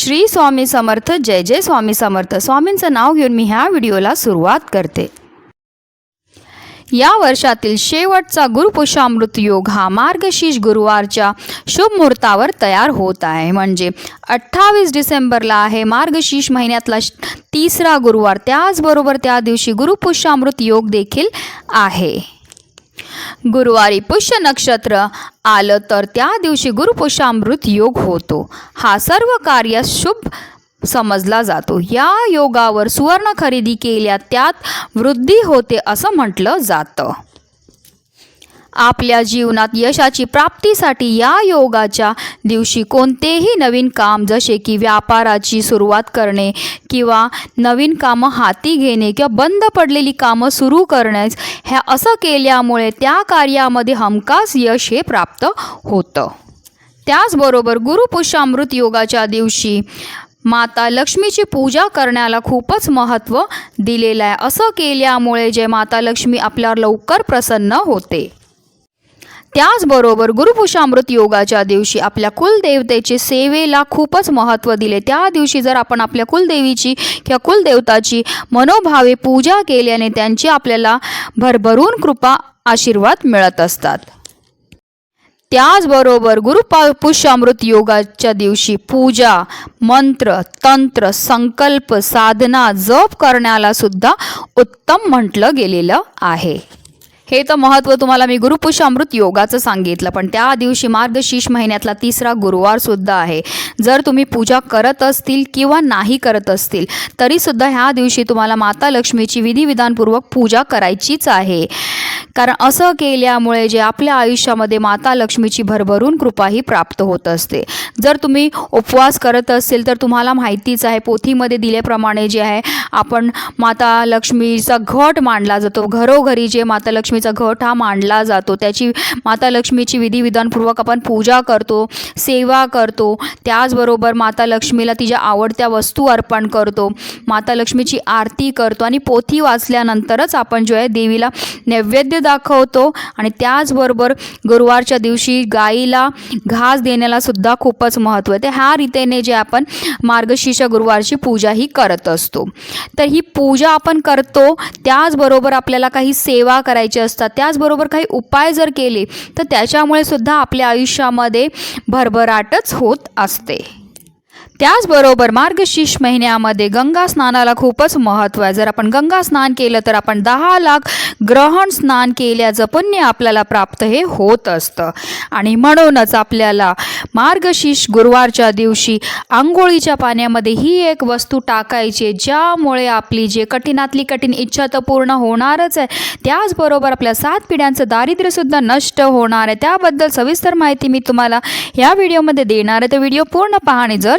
श्री स्वामी समर्थ जय जय स्वामी समर्थ. स्वामींचं नाव घेऊन मी ह्या व्हिडिओला सुरुवात करते. या वर्षातील शेवटचा गुरुपुषामृत योग हा मार्गशीर्ष गुरुवारच्या शुभ मुहूर्तावर तयार होत आहे. म्हणजे अठ्ठावीस डिसेंबरला आहे. मार्गशीर्ष महिन्यातला तिसरा गुरुवार. त्याचबरोबर त्या दिवशी गुरुपुषामृत योग देखील आहे. गुरुवारी पुष्य नक्षत्र आलं तर त्या दिवशी गुरुपुषामृत योग होतो. हा सर्व कार्य शुभ समजला जातो. या योगावर सुवर्ण खरेदी केल्या त्यात वृद्धी होते असं म्हटलं जातं. आपल्या जीवनात यशाची प्राप्तीसाठी या योगाच्या दिवशी कोणतेही नवीन काम जसे की व्यापाराची सुरुवात करणे किंवा नवीन कामं हाती घेणे किंवा बंद पडलेली कामं सुरू करण्यास ह्या असं केल्यामुळे त्या कार्यामध्ये हमखास यश हे प्राप्त होतं. त्याचबरोबर गुरुपुष्यामृत योगाच्या दिवशी माता लक्ष्मीची पूजा करण्याला खूपच महत्त्व दिलेलं आहे. असं केल्यामुळे जे माता लक्ष्मी आपल्यावर लवकर प्रसन्न होते. त्याचबरोबर गुरुपुषामृत योगाच्या दिवशी आपल्या कुलदेवतेचे सेवेला खूपच महत्त्व दिले. त्या दिवशी जर आपण आपल्या कुलदेवीची किंवा कुलदेवताची मनोभावे पूजा केल्याने त्यांची आपल्याला भरभरून कृपा आशीर्वाद मिळत असतात. त्याचबरोबर गुरुपा पुष्यामृत योगाच्या दिवशी पूजा मंत्र तंत्र संकल्प साधना जप करण्याला सुद्धा उत्तम म्हटलं गेलेलं आहे. हे तर महत्त्व तुम्हाला मी गुरुपुषामृत योगाचं सांगितलं पण त्या दिवशी मार्गशीर्ष महिन्यातला तिसरा गुरुवार सुद्धा आहे. जर तुम्ही पूजा करत असतील किंवा नाही करत असतील तरीसुद्धा ह्या दिवशी तुम्हाला माता लक्ष्मीची विधिविधानपूर्वक पूजा करायचीच आहे. कारण असं केल्यामुळे जे आपल्या आयुष्यामध्ये माता लक्ष्मीची भरभरून कृपाही प्राप्त होत असते. जर तुम्ही उपवास करत असेल तर तुम्हाला माहितीच आहे पोथीमध्ये दिल्याप्रमाणे जे आहे आपण माता लक्ष्मीचा घट मांडला जातो. घरोघरी जे माता लक्ष्मीचा घट हा मांडला जातो. त्याची माता लक्ष्मीची विधिविधानपूर्वक आपण पूजा करतो सेवा करतो. त्याचबरोबर माता लक्ष्मीला तिच्या आवडत्या वस्तू अर्पण करतो. माता लक्ष्मीची आरती करतो आणि पोथी वाचल्यानंतरच आपण जो आहे देवीला नैवेद्य दाखवतो. आणि त्याचबरोबर गुरुवारच्या दिवशी गाईला घास देण्याला सुद्धा खूपच महत्त्व आहे. तर ह्या रीतीने जे आपण मार्गशीर्ष गुरुवारची पूजा ही करत असतो. तर ही पूजा आपण करतो त्याचबरोबर आपल्याला काही सेवा करायची असतात त्याचबरोबर काही उपाय जर केले तर त्याच्यामुळे सुद्धा आपल्या आयुष्यामध्ये भरभराटच होत असते. त्याचबरोबर मार्गशीर्ष महिन्यामध्ये गंगा स्नानाला खूपच महत्त्व आहे. जर आपण गंगा स्नान केलं तर आपण दहा लाख ग्रहण स्नान केल्याचं पुण्य आपल्याला प्राप्त हे होत असतं. आणि म्हणूनच आपल्याला मार्गशीर्ष गुरुवारच्या दिवशी आंघोळीच्या पाण्यामध्ये ही एक वस्तू टाकायची ज्यामुळे आपली जे कठीणातली कठीण इच्छा तर पूर्ण होणारच आहे. त्याचबरोबर आपल्या सात पिढ्यांचं दारिद्र्यसुद्धा नष्ट होणार आहे. त्याबद्दल सविस्तर माहिती मी तुम्हाला या व्हिडिओमध्ये देणार आहे. तर व्हिडिओ पूर्ण पहा आणि जर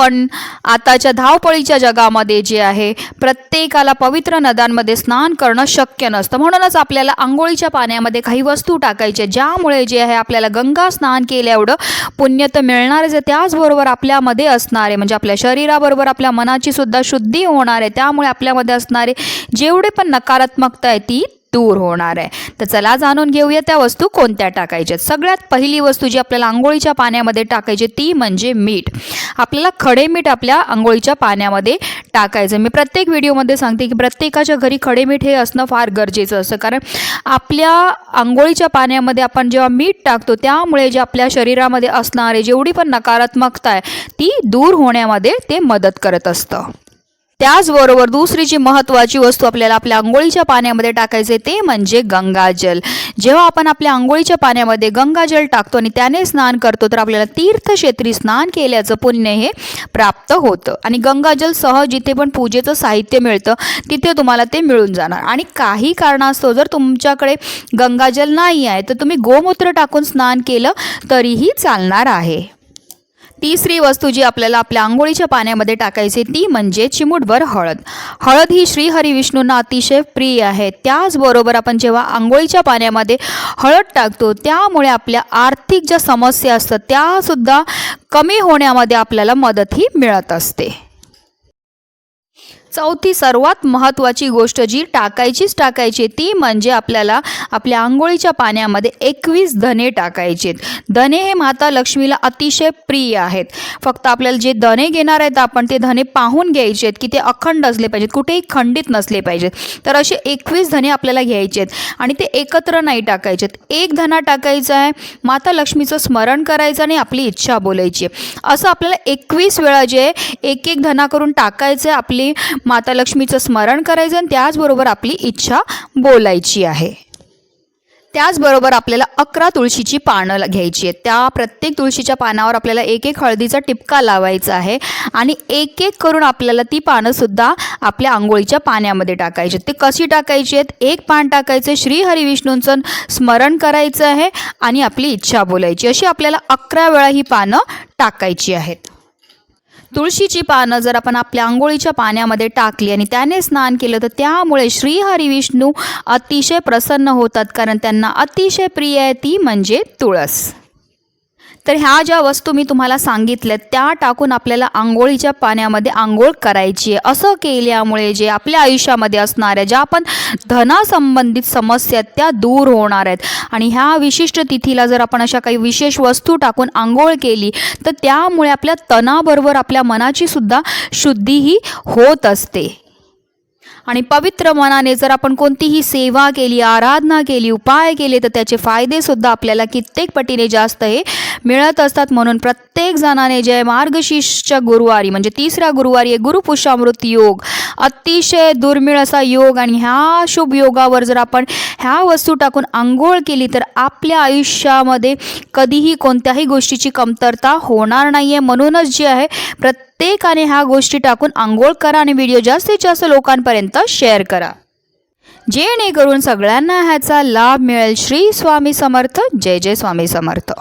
पण आताच्या धावपळीच्या जगामध्ये जे आहे प्रत्येकाला पवित्र नद्यांमध्ये स्नान करणं शक्य नसतं. म्हणूनच आपल्याला आंघोळीच्या पाण्यामध्ये काही वस्तू टाकायच्या ज्यामुळे जे आहे आपल्याला गंगा स्नान केल्या एवढं पुण्य तर मिळणारच आहे त्याचबरोबर आपल्यामध्ये असणारे म्हणजे आपल्या शरीराबरोबर आपल्या मनाची सुद्धा शुद्धी होणार आहे त्यामुळे आपल्यामध्ये असणारे जेवढे पण नकारात्मकता आहे ती दूर होणार आहे. तर चला जाणून घेऊया त्या वस्तू कोणत्या टाकायच्या. सगळ्यात पहिली वस्तू जी आपल्याला आंघोळीच्या पाण्यामध्ये टाकायची ती म्हणजे मीठ. आपल्याला खडे मीठ आपल्या आंघोळीच्या पाण्यामध्ये टाकायचं. मी प्रत्येक व्हिडिओमध्ये सांगते की प्रत्येकाच्या घरी खडे मीठ हे असणं फार गरजेचं असतं. कारण आपल्या आंघोळीच्या पाण्यामध्ये आपण जेव्हा मीठ टाकतो त्यामुळे जे आपल्या शरीरामध्ये असणारे जेवढी पण नकारात्मकता आहे ती दूर होण्यामध्ये ते मदत करत असतं. त्याचबरोबर दुसरी जी महत्त्वाची वस्तू आपल्याला आपल्या आंघोळीच्या पाण्यामध्ये टाकायचे ते म्हणजे गंगाजल. जेव्हा आपण आपल्या आंघोळीच्या पाण्यामध्ये गंगाजल टाकतो आणि त्याने स्नान करतो तर आपल्याला तीर्थक्षेत्री स्नान केल्याचं पुण्य हे प्राप्त होतं. आणि गंगाजल सह जिथे पण पूजेचं साहित्य मिळतं तिथे तुम्हाला ते मिळून जाणार. आणि काही कारणास्तव जर तुमच्याकडे गंगाजल नाही आहे तर तुम्ही गोमूत्र टाकून स्नान केलं तरीही चालणार आहे. तिसरी वस्तू जी आपल्याला आपल्या आंघोळीच्या पाण्यामध्ये टाकायची ती म्हणजे चिमूटभर हळद. हळद ही श्रीहरी विष्णूंना अतिशय प्रिय आहे. त्याचबरोबर आपण जेव्हा आंघोळीच्या पाण्यामध्ये हळद टाकतो त्यामुळे आपल्या आर्थिक ज्या समस्या असतात त्यासुद्धा कमी होण्यामध्ये आपल्याला मदतही मिळत असते. चौथी सर्वात महत्त्वाची गोष्ट जी टाकायचीच टाकायची ती म्हणजे आपल्याला आपल्या आंघोळीच्या पाण्यामध्ये एकवीस धने टाकायचे धने हे माता लक्ष्मीला अतिशय प्रिय आहेत. फक्त आपल्याला जे धने घेणार आहेत आपण ते धने पाहून घ्यायचे आहेत की ते अखंड असले पाहिजेत कुठेही खंडित नसले पाहिजेत. तर असे एकवीस धने आपल्याला घ्यायचे आहेत आणि ते एकत्र नाही टाकायचे आहेत. एक धना टाकायचा आहे माता लक्ष्मीचं स्मरण करायचं आणि आपली इच्छा बोलायची असं आपल्याला एकवीस वेळा जे एक एक धना करून टाकायचं आहे आपली माता लक्ष्मीचं स्मरण करायचं आणि त्याचबरोबर आपली इच्छा बोलायची आहे. त्याचबरोबर आपल्याला अकरा तुळशीची पानं घ्यायची आहेत. त्या प्रत्येक तुळशीच्या पानावर आपल्याला एक एक हळदीचा टिपका लावायचा आहे आणि एक एक करून आपल्याला ती पानंसुद्धा आपल्या आंघोळीच्या पाण्यामध्ये टाकायची आहेत. ते कशी टाकायची आहेत? एक पान टाकायचं श्री हरिविष्णूंचं स्मरण करायचं आहे आणि आपली इच्छा बोलायची अशी आपल्याला अकरा वेळा ही पानं टाकायची आहेत. तुळशीची पानं जर आपण आपल्या आंघोळीच्या पाण्यामध्ये टाकली आणि त्याने स्नान केलं तर त्यामुळे श्री विष्णू अतिशय प्रसन्न होतात कारण त्यांना अतिशय प्रिय आहे ती म्हणजे तुळस. तर ह्या ज्या वस्तू मी तुम्हाला सांगितल्या त्या टाकून आपल्याला आंघोळीच्या पाण्यामध्ये आंघोळ करायची आहे. असं केल्यामुळे जे आपल्या आयुष्यामध्ये असणाऱ्या ज्या आपण धनासंबंधित समस्या आहेत त्या दूर होणार आहेत. आणि ह्या विशिष्ट तिथीला जर आपण अशा काही विशेष वस्तू टाकून आंघोळ केली तर त्यामुळे आपल्या तणाबरोबर आपल्या मनाची सुद्धा शुद्धीही होत असते. आणि पवित्र मनाने जर आपण कोणतीही सेवा केली आराधना केली उपाय केले तर त्याचे फायदेसुद्धा आपल्याला कित्येक पटीने जास्त हे मिळत असतात. म्हणून प्रत्येक जणाने जय मार्गशीर्षच्या गुरुवारी म्हणजे तिसऱ्या गुरुवारी आहे गुरुपुषामृत योग अतिशय दुर्मिळ असा योग आणि ह्या शुभ योगावर जर आपण ह्या वस्तू टाकून आंघोळ केली तर आपल्या आयुष्यामध्ये कधीही कोणत्याही गोष्टीची कमतरता होणार नाही आहे म्हणूनच जे आहे प्रत्येकाने ह्या गोष्टी टाकून आंघोळ करा आणि व्हिडिओ जास्तीत जास्त लोकांपर्यंत शेअर करा. जेणेकरून सगळ्यांना ह्याचा लाभ मिळेल. श्री स्वामी समर्थ. जय जय स्वामी समर्थ.